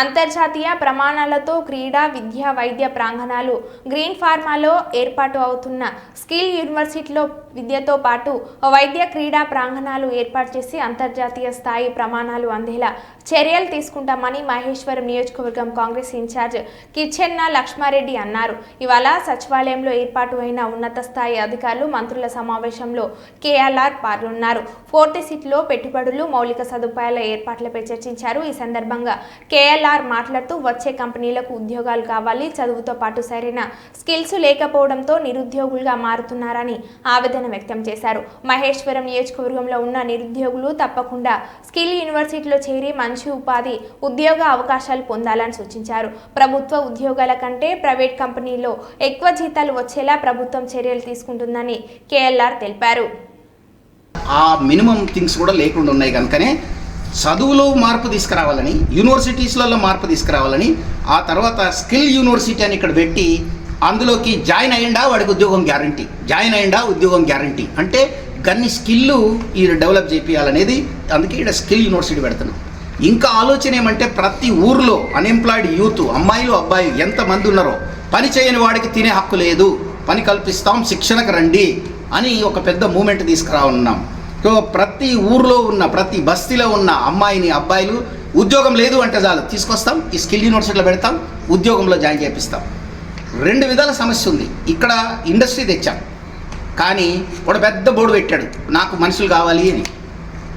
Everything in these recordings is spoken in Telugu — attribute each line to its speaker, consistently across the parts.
Speaker 1: అంతర్జాతీయ ప్రమాణాలతో క్రీడా విద్య వైద్య ప్రాంగణాలు గ్రీన్ ఫార్మాలో ఏర్పాటు అవుతున్న స్కిల్ యూనివర్సిటీలో విద్యతో పాటు వైద్య క్రీడా ప్రాంగణాలు ఏర్పాటు చేసి అంతర్జాతీయ స్థాయి ప్రమాణాలు అందేలా చర్యలు తీసుకుంటామని మహేశ్వరం నియోజకవర్గం కాంగ్రెస్ ఇన్ఛార్జ్ కిచెన్న లక్ష్మారెడ్డి అన్నారు. ఇవాళ సచివాలయంలో ఏర్పాటు అయిన ఉన్నత స్థాయి అధికారులు మంత్రుల సమావేశంలో కేఎల్ఆర్ పాల్గొన్నారు. ఫోర్త్ సిటీలో పెట్టుబడులు మౌలిక సదుపాయాల ఏర్పాట్లపై చర్చించారు. ఈ సందర్భంగా కేఎల్ కేఎల్ఆర్ మాట్లాడుతూ వచ్చే కంపెనీలకు ఉద్యోగాలు కావాలి చదువుతో పాటు సరైన స్కిల్స్ లేకపోవడంతో నిరుద్యోగులుగా మారుతున్నారని ఆవేదన వ్యక్తం చేశారు. మహేశ్వరం నియోజకవర్గంలో ఉన్న నిరుద్యోగులు తప్పకుండా స్కిల్ యూనివర్సిటీలో చేరి మంచి ఉపాధి ఉద్యోగ అవకాశాలు పొందాలని సూచించారు. ప్రభుత్వ ఉద్యోగాల కంటే ప్రైవేట్ కంపెనీలో ఎక్కువ జీతాలు వచ్చేలా ప్రభుత్వం చర్యలు తీసుకుంటుందని కేఎల్ఆర్ తెలిపారు.
Speaker 2: ఆ మినిమం థింగ్స్ కూడా లేకుండా ఉన్నాయి కనుకనే చదువులో మార్పు తీసుకురావాలని యూనివర్సిటీస్లలో మార్పు తీసుకురావాలని ఆ తర్వాత స్కిల్ యూనివర్సిటీ అని ఇక్కడ పెట్టి అందులోకి జాయిన్ అయ్యిండా వాడికి ఉద్యోగం గ్యారంటీ. జాయిన్ అయ్యిండా ఉద్యోగం గ్యారంటీ. అంటే గన్ని స్కిల్లు ఈ డెవలప్ చేయాలనేది అందుకే ఇక్కడ స్కిల్ యూనివర్సిటీ పెడుతున్నాం. ఇంకా ఆలోచన ఏమంటే ప్రతి ఊర్లో అన్ఎంప్లాయిడ్ యూత్ అమ్మాయిలు అబ్బాయిలు ఎంతమంది ఉన్నారో పని చేయని వాడికి తినే హక్కు లేదు. పని కల్పిస్తాం శిక్షణకు రండి అని ఒక పెద్ద మూమెంట్ తీసుకురానున్నాం సో ప్రతి ఊర్లో ఉన్న ప్రతి బస్తీలో ఉన్న అమ్మాయిని అబ్బాయిలు ఉద్యోగం లేదు అంటే చాలు తీసుకొస్తాం ఈ స్కిల్ యూనివర్సిటీలో పెడతాం ఉద్యోగంలో జాయిన్ చేపిస్తాం. రెండు విధాల సమస్య ఉంది. ఇక్కడ ఇండస్ట్రీ తెచ్చాం. కానీ ఒక పెద్ద బోర్డు పెట్టాడు. నాకు మనుషులు కావాలి అని.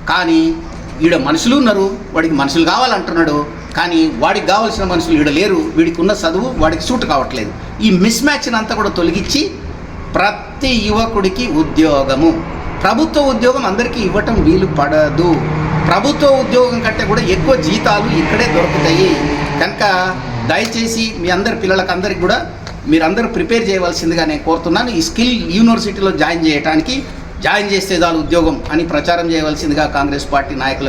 Speaker 2: కానీ ఈడ మనుషులు ఉన్నారు వాడికి మనుషులు కావాలంటున్నాడు. కానీ వాడికి కావాల్సిన మనుషులు ఈడ లేరు. వీడికి ఉన్న చదువు వాడికి సూట్ కావట్లేదు. ఈ మిస్ మ్యాచ్ని అంతా కూడా తొలగించి ప్రతి యువకుడికి ఉద్యోగము. ప్రభుత్వ ఉద్యోగం అందరికీ ఇవ్వటం వీలు పడదు. ప్రభుత్వ ఉద్యోగం కంటే కూడా ఎక్కువ జీతాలు ఇక్కడే దొరుకుతాయి. కనుక దయచేసి మీ అందరి పిల్లలకు అందరికి కూడా మీరందరూ ప్రిపేర్ చేయవలసిందిగా నేను కోరుతున్నాను. ఈ స్కిల్ యూనివర్సిటీలో జాయిన్ చేయడానికి జాయిన్ చేస్తే చాలు ఉద్యోగం అని ప్రచారం చేయవలసిందిగా కాంగ్రెస్ పార్టీ నాయకులకు